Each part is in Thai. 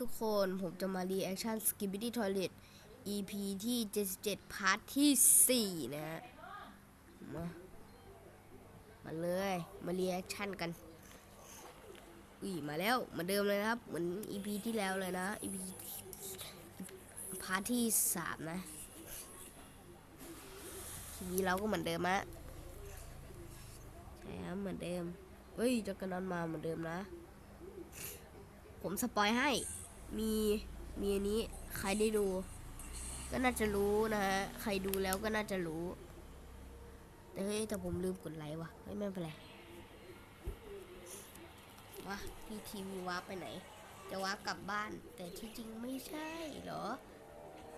ทุกคนผมจะมารีแอคชั่น Skibidi Toilet EP ที่ 77 พาร์ทที่ 4 นะฮะมา มาเลย มารีแอคชั่นกัน อุ้ย มาแล้วเหมือนเดิมเลยนะครับ เหมือน EP ที่แล้วเลยนะ EP พาร์ทที่ 3 นะทีนี้เราก็เหมือนเดิมอะใช่ครับเหมือนเดิม เฮ้ยจักรนอนมาเหมือนเดิมนะ ผมสปอยให้ มีมีอันนี้ใครได้ดู ก็น่าจะรู้นะฮะใครดูแล้วก็น่าจะรู้ แต่เฮ้ยแต่ผมลืมกดไลค์ว่ะไม่เป็นไรวะพี่ทีวีวาร์ปไปไหน จะวาร์ปกลับบ้าน แต่ที่จริงไม่ใช่เหรอ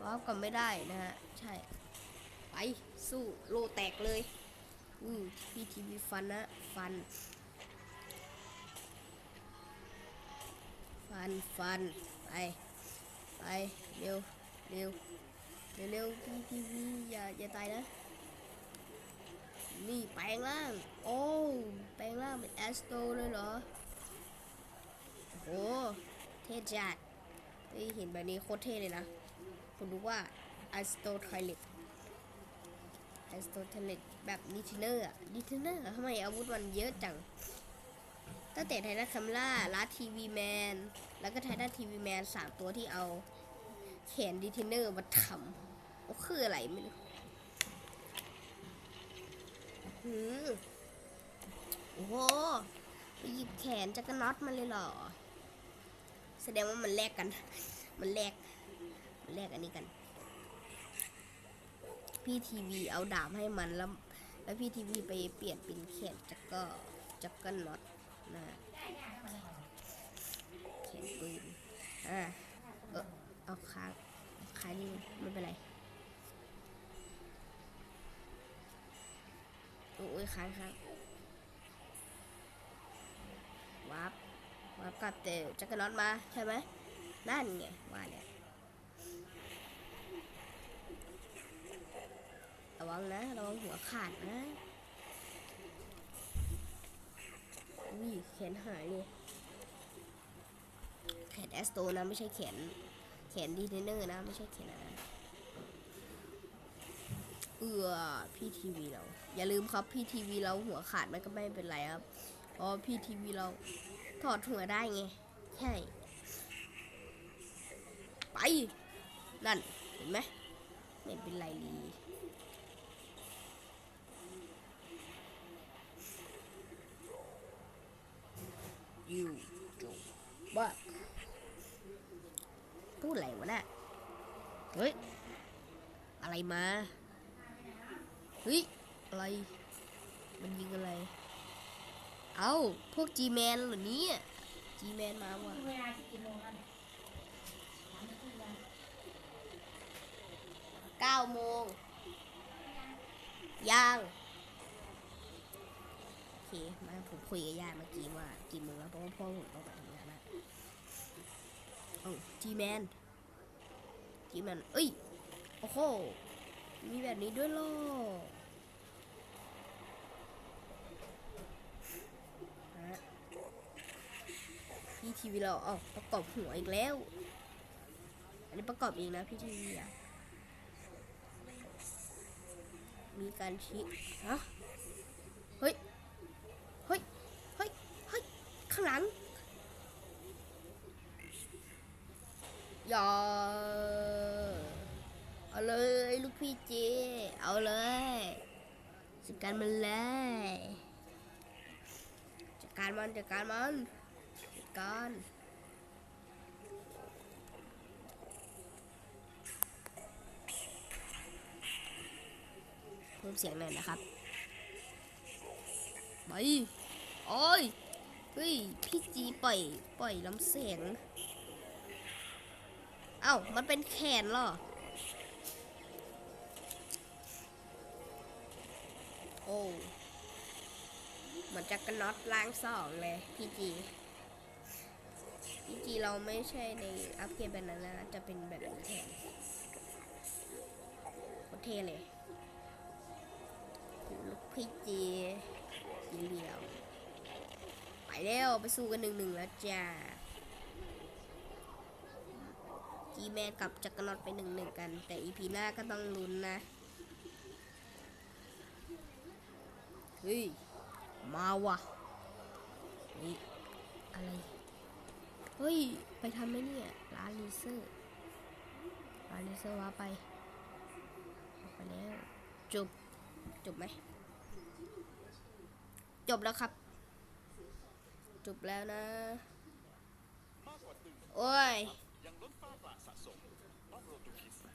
วาร์ปกลับไม่ได้นะฮะใช่ไปสู้โลแตกเลยอือพี่ทีวีฟันนะฟัน ฟัน ฟัน ไปไปเร็วเร็วเร็วเร็วพี่ทีวีอย่าอย่าตายนะนี่แปลงร่าง โอ้แปลงร่างเป็นแอสโตเลยเหรอโอ้โหเท่จัดเฮ้ยเห็นแบบนี้โคตรเท่เลยนะผมรู้ว่าแอสโตไทเลตแอสโตไทเลตแบบนิทเนอร์อะนิทเนอร์ทำไมอาวุธมันเยอะจัง ตั้งแต่ไททันคัมล่าลัดทีวีแมน แล้วก็ไททันทีวีแมนสามตัวที่เอาแขนดีเทนเนอร์มาทำโอ้คืออะไรไม่รู้หืมโอ้โหไปหยิบแขนจักรน็อตมาเลยเหรอ แสดงว่ามันแลกกัน มันแลก มันแลกอันนี้กัน พี่ทีวีเอาดาบให้มันแล้ว แล้วพี่ทีวีไปเปลี่ยนเป็นแขนจักรจักรน็อต นะเขียนปืนอ่าเออเอาค้างค้างนี่ไม่เป็นไรโอ้ยค้างค้างวับวับกลับเตะจักรน็อตมาใช่ไหมนั่นไงว่าเนี่ยระวังนะระวังหัวขาดนะ อุ้ยแข นหายเลยแขนแอสโตนะไม่ใช่แขนแขนดีเทนเนอร์นะไม่ใช่แขนอะเอือพี่ทีวีเรา อย่าลืมครับพี่ทีวีเราหัวขาดมันก็ไม่เป็นไรครับเพราะพี่ทีวีเราถอดหัวได้ไง ใช่ ไป นั่น เห็นไหมไม่เป็นไรเลย you go back พูดอะไรวะน่ะเฮ้ย อะไรมา เฮ้ย อะไร มันยิงอะไร เอาพวก G-Man เหรอเนี่ย G-Man มาว่ะเก้าโมงยัง เคมาผมคุยกับญาติเมื่อกี้ว่ากี่โมงแล้วเพราะว่าพ่อผมต้องไปทำงานนะโอ้จีแมนจีแมนเอ้ย โอ้โห มีแบบนี้ด้วยเหรอฮะพี่ทีวีเราเอาประกอบหัวอีกแล้ว อันนี้ประกอบเองนะพี่ทีวีอะมีการชี้ฮะ เฮ้ย เฮ้ย เฮ้ย เฮ้ย ข้างหลังอย่าเอาเลยลูกพี่เจ เอาเลยจัดการมันเลยจัดการมันจัดการมันจัดการเพิ่มเสียงหน่อยนะครับไปโอ้ย เฮ้ย พี่จีปล่อย ปล่อยลำเสียงเอ้า มันเป็นแขนเหรอ โอ้เหมือนจักรน็อตล้างสองเลย พี่จี พี่จีเราไม่ใช่ในอัพเกรดแบบนั้นนะจะเป็นแบบนี้แทนโคตรเท่เลย ลูกพี่จีสีเหลียว ไปเร็วไปสู้กันหนึ่งหนึ่งแล้วจ้าทีแมนกับจักรนอตไปหนึ่งหนึ่งกัน แต่อีพีหน้าก็ต้องลุ้นนะ เฮ้ย มาว่ะนี่อะไร เฮ้ย ไปทำไหมเนี่ยร้านลีเซอร์ร้านลีเซอร์ว่าไปไปแล้ว จบ จบไหม จบแล้วครับ จบแล้วนะ โอ้ย